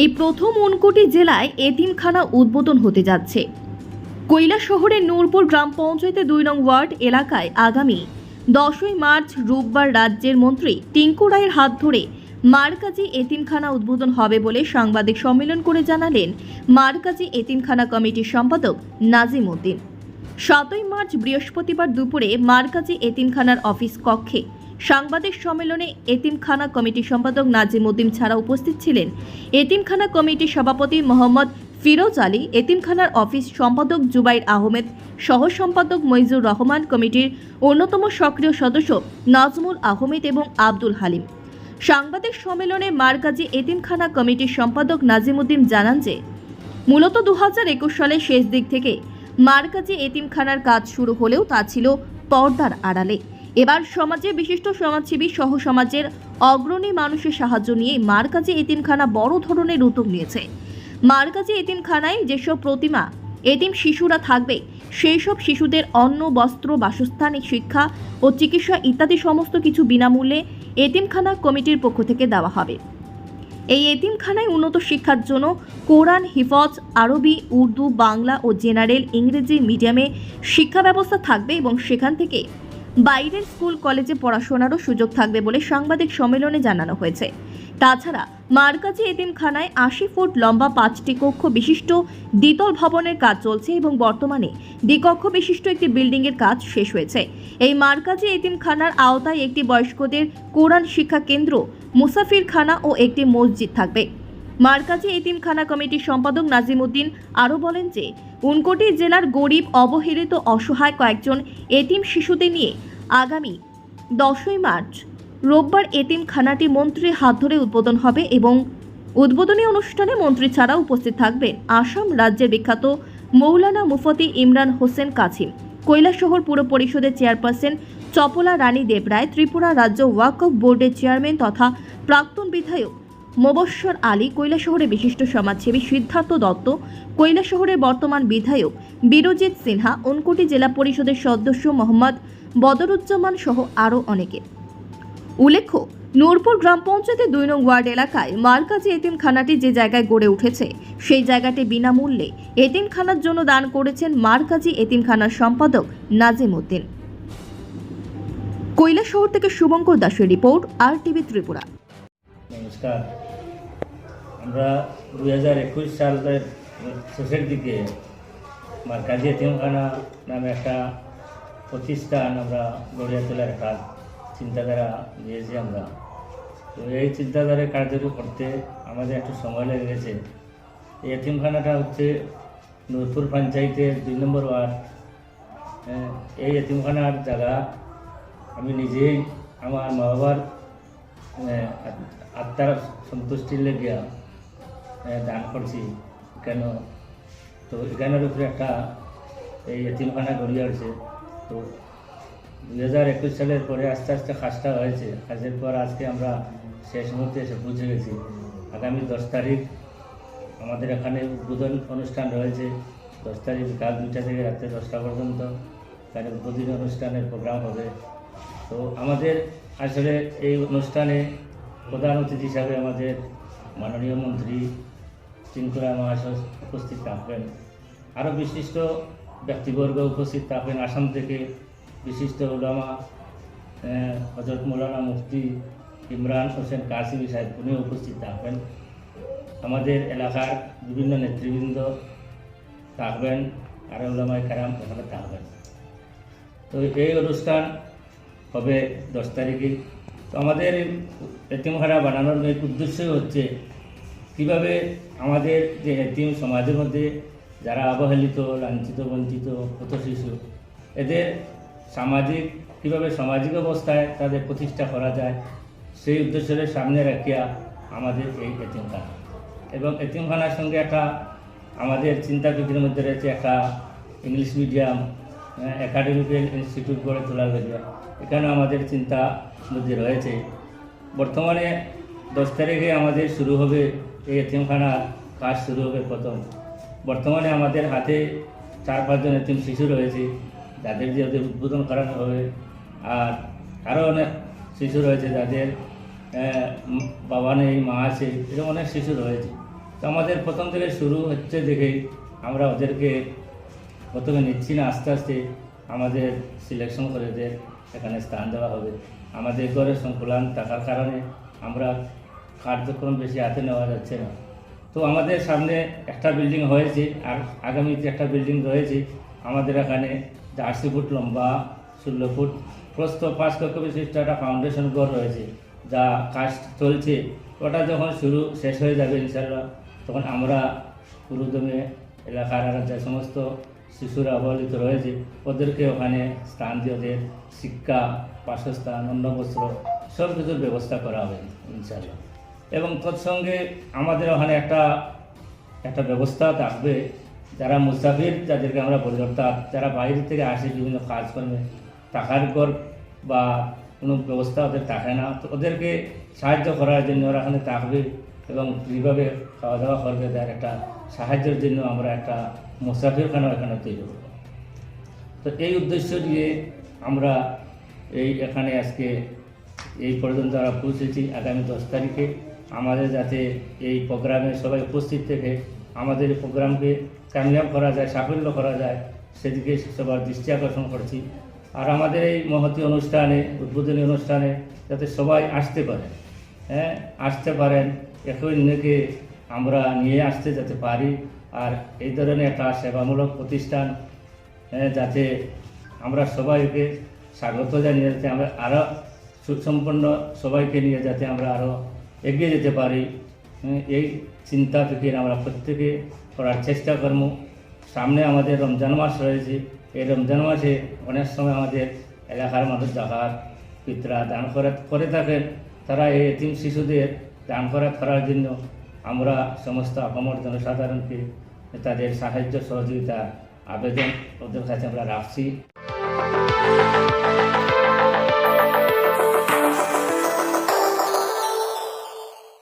এই প্রথম ঊনকোটি জেলায় এতিমখানা উদ্বোধন হতে যাচ্ছে। কৈলা শহরের নূরপুর গ্রাম পঞ্চায়েতের দুই নং ওয়ার্ড এলাকায় আগামী দশই মার্চ রোববার রাজ্যের মন্ত্রী টিঙ্কু রায়ের হাত ধরে মারকাজি এতিমখানা উদ্বোধন হবে বলে সাংবাদিক সম্মেলন করে জানালেন মারকাজি এতিমখানা কমিটির সম্পাদক নাজিম উদ্দিন। সাতই মার্চ বৃহস্পতিবার দুপুরে মারকাজি এতিমখানার অফিস কক্ষে সাংবাদিক সম্মেলনে এতিমখানা কমিটির সম্পাদক নাজিম উদ্দিন ছাড়া উপস্থিত ছিলেন। এতিমখানা কমিটির সভাপতি মোহাম্মদ ফিরোজ আলী, এতিমখানার অফিস সম্পাদক জুবাইর আহমেদ, সহ সম্পাদক মইজুর রহমান কমিটির অন্যতম সক্রিয় সদস্য নাজমুল আহমেদ এবং আব্দুল হালিম। সাংবাদিক সম্মেলনে মারকাজি এতিমখানা কমিটির সম্পাদক নাজিমুদ্দিন জানান যে, মূলত দু হাজার একুশ সালের শেষ দিক থেকে মারকাজি এতিমখানার কাজ শুরু হলেও তা ছিল পর্দার আড়ালে। এবার সমাজে, বিশিষ্ট সমাজসেবী সহ সমাজের অগ্রণী মানুষের সাহায্য নিয়ে মারকাজি এতিমখানা বড় ধরনের উদ্যোগ নিয়েছে। মারকাজি এতিমখানায় যেসব প্রতিমা, এতিম শিশুরা থাকবে সেই সব শিশুদের অন্ন, বস্ত্র, বাসস্থান, শিক্ষা ও চিকিৎসা ইত্যাদি সমস্ত কিছু বিনামূল্যে এতিমখানা কমিটির পক্ষ থেকে দেওয়া হবে। এই এতিমখানায় উন্নত শিক্ষার জন্য কোরআন, হিফজ, আরবি, উর্দু, বাংলা ও জেনারেল ইংরেজি মিডিয়ামে শিক্ষা ব্যবস্থা থাকবে এবং সেখান থেকে বাইরের স্কুল, কলেজে পড়াশোনারও সুযোগ থাকবে বলে সাংবাদিক সম্মেলনে জানানো হয়েছে। তাছাড়া মারকাজি এতিমখানায় আশি ফুট লম্বা পাঁচটি কক্ষ বিশিষ্ট দ্বিতল ভবনের কাজ চলছে এবং বর্তমানে দ্বিকক্ষ বিশিষ্ট একটি বিল্ডিংয়ের কাজ শেষ হয়েছে। এই মারকাজি এতিমখানার আওতায় একটি বয়স্কদের কোরআন শিক্ষা কেন্দ্র, মুসাফিরখানা ও একটি মসজিদ থাকবে। মারকাজি এতিমখানা কমিটির সম্পাদক নাজিমুদ্দিন আরও বলেন যে, উনকোটি জেলার গরিব, অবহেলিত, অসহায় কয়েকজন এতিম শিশুদের নিয়ে আগামী দশই মার্চ রোববার এতিমখানাটি মন্ত্রীর হাত ধরে উদ্বোধন হবে এবং উদ্বোধনী অনুষ্ঠানে মন্ত্রী ছাড়া উপস্থিত থাকবেন আসাম রাজ্যের বিখ্যাত মৌলানা মুফতি ইমরান হোসেন কাছিম, কৈলাসহর পুর পরিষদের চেয়ারপারসন চপলা রানী দেবরায়, ত্রিপুরা রাজ্য ওয়াকফ বোর্ডের চেয়ারম্যান তথা প্রাক্তন বিধায়ক মোবস্বর আলী কৈলাসহরের বিশিষ্ট সমাজসেবী সিদ্ধার্থ দত্ত, কৈলাসহরের বর্তমান বিধায়ক বিরজিৎ সিনহা, ঊনকোটি জেলা পরিষদের সদস্য মোহাম্মদ বদরুজ্জামান সহ আরও অনেকে। উল্লেখ্য, নূরপুর গ্রাম পঞ্চায়েতের দুই নং ওয়ার্ড এলাকায় মারকাজি এতিমখানাটি যে জায়গায় গড়ে উঠেছে, সেই জায়গাটি বিনামূল্যে এতিমখানার জন্য দান করেছেন মারকাজি এতিমখানার সম্পাদক নাজিম উদ্দিন। কৈলাসহর থেকে শুভঙ্কর দাসের রিপোর্ট, আর টিভি ত্রিপুরা। নমস্কার। আমরা দুই হাজার একুশ সালের শেষের দিকে মার্কাজি এতিমখানা নামে একটা প্রতিষ্ঠান আমরা গড়িয়া তোলার কাজ চিন্তাধারা দিয়েছি আমরা। তো এই চিন্তাধারা কার্যকর করতে আমাদের একটু সময় লেগে গেছে। এই এতিমখানাটা হচ্ছে নূরপুর পঞ্চায়েতের দুই নম্বর ওয়ার্ড। হ্যাঁ, এই এতিমখানার জায়গা আমি নিজেই আমার মা বাবার আত্মার সন্তুষ্টির লেগিয়া দান করছি কেন, তো এখানের উপরে একটা এই এতিমখানা গড়িয়ে উঠছে তো দুই হাজার একুশ সালের পরে আস্তে আস্তে কাজটা হয়েছে। কাজের পর আজকে আমরা শেষ মুহূর্তে এসে পৌঁছে গেছি। আগামী দশ তারিখ আমাদের এখানে উদ্বোধন অনুষ্ঠান রয়েছে। দশ তারিখ বিকাল দুইটা থেকে রাত্রে দশটা পর্যন্ত। এখানে উদ্বোধনী অনুষ্ঠানের প্রোগ্রাম হবে। তো আমাদের আসলে এই অনুষ্ঠানে প্রধান অতিথি হিসাবে আমাদের মাননীয় মন্ত্রী চিনকুরা মহাশয় উপস্থিত থাকবেন। আরও বিশিষ্ট ব্যক্তিবর্গ উপস্থিত থাকবেন। আসাম থেকে বিশিষ্ট ওলামা হজরত মৌলানা মুফতি ইমরান হোসেন কাসিমি সাহেব, উনিও উপস্থিত থাকবেন। আমাদের এলাকার বিভিন্ন নেতৃবৃন্দ থাকবেন। আর ওলামায় কারাম এখানে থাকবেন। তো এই অনুষ্ঠান হবে দশ তারিখে। তো আমাদের এতিমখানা বানানোর মেন উদ্দেশ্য হচ্ছে, কীভাবে আমাদের যে এতিম সমাজের মধ্যে যারা অবহেলিত, লাঞ্ছিত, বঞ্চিত পথ শিশু এদের সামাজিক, কীভাবে সামাজিক অবস্থায় তাদের প্রতিষ্ঠা করা যায়, সেই উদ্দেশ্যের সামনে রাখিয়া আমাদের এই এতিমখানা এবং এতিমখানার সঙ্গে একটা আমাদের চিন্তা বিজ্ঞানের মধ্যে রয়েছে একটা ইংলিশ মিডিয়াম একাডেমিক্যাল ইনস্টিটিউট গড়ে তোলার জন্য এখানে আমাদের চিন্তা মধ্যে রয়েছে। বর্তমানে দশ তারিখে আমাদের শুরু হবে এই এতিমখানার কাজ শুরু হবে প্রথম। বর্তমানে আমাদের হাতে চার পাঁচজন এতিম শিশু রয়েছে। যাদের যে ওদের উদ্বোধন করানো হবে। আর আরও অনেক শিশু রয়েছে যাদের বাবা নেই, মা আছে, এরকম অনেক শিশু রয়েছে। তো আমাদের প্রথম থেকে শুরু হচ্ছে দেখেই আমরা ওদেরকে প্রথমে নিচ্ছি না আস্তে আস্তে আমাদের সিলেকশন করে ওদের এখানে স্থান দেওয়া হবে। আমাদের ঘরের সংকুলান থাকার কারণে আমরা কার্যক্রম বেশি হাতে নেওয়া যাচ্ছে না। তো আমাদের সামনে একটা বিল্ডিং হয়েছে, আর আগামীতে একটা বিল্ডিং রয়েছে। আমাদের এখানে আশি ফুট লম্বা, ষোলো ফুট প্রস্থ পাঁচ কক্ষ বিশিষ্ট একটা ফাউন্ডেশন ঘর রয়েছে, যা কাজ চলছে। ওটা যখন শুরু শেষ হয়ে যাবে ইনশাল্লাহ তখন আমরা পুরোদমে এলাকার যে সমস্ত শিশুরা অবহেলিত রয়েছে, ওদেরকে ওখানে স্থান দিয়ে ওদের শিক্ষা, বাসস্থান, অন্ন বস্ত্র সব কিছুর ব্যবস্থা করা হবে ইনশাল্লাহ এবং তৎসঙ্গে আমাদের ওখানে একটা একটা ব্যবস্থা থাকবে। যারা মুসাফির, যাদেরকে আমরা বলি, অর্থাৎ যারা বাইরে থেকে আসে, বিভিন্ন কাজকর্মে টাকার ঘর বা কোনো ব্যবস্থা ওদের থাকে না, তো ওদেরকে সাহায্য করার জন্য ওরা এখানে থাকবে এবং কীভাবে খাওয়া দাওয়া করবে, তার একটা সাহায্যের জন্য আমরা একটা মুসাফিরখানা এখানে তৈরি করব তো এই উদ্দেশ্য নিয়ে আমরা এই এখানে আজকে এই পর্যন্ত আমরা পৌঁছেছি আগামী দশ তারিখে। আমাদের যাতে এই প্রোগ্রামে সবাই উপস্থিত থেকে আমাদের প্রোগ্রামকে কামিয়াব করা যায়, সাফল্য করা যায়, সেদিকে সবার দৃষ্টি আকর্ষণ করছি। আর আমাদের এই মহতী অনুষ্ঠানে, উদ্বোধনী অনুষ্ঠানে যাতে সবাই আসতে পারে হ্যাঁ আসতে পারেন, একই অন্যকে আমরা নিয়ে আসতে যাতে পারি। আর এই ধরনের একটা সেবামূলক প্রতিষ্ঠান হ্যাঁ, যাতে আমরা সবাইকে স্বাগত জানিয়ে যাতে আমরা আরও সুসম্পন্ন সবাইকে নিয়ে যাতে আমরা আরও এগিয়ে যেতে পারি হ্যাঁ, এই চিন্তা ফিকির আমরা প্রত্যেকে করার চেষ্টা করব। সামনে আমাদের রমজান মাস রয়েছে। এই রমজান মাসে অনেক সময় আমাদের এলাকার মানুষ জাকাত পিতরা দান করে করে থাকেন। তারা এই এতিম শিশুদের দান করা করার জন্য আমরা সমস্ত আপামর জনসাধারণকে তাদের সাহায্য সহযোগিতা আবেদন ওদের কাছে আমরা রাখছি।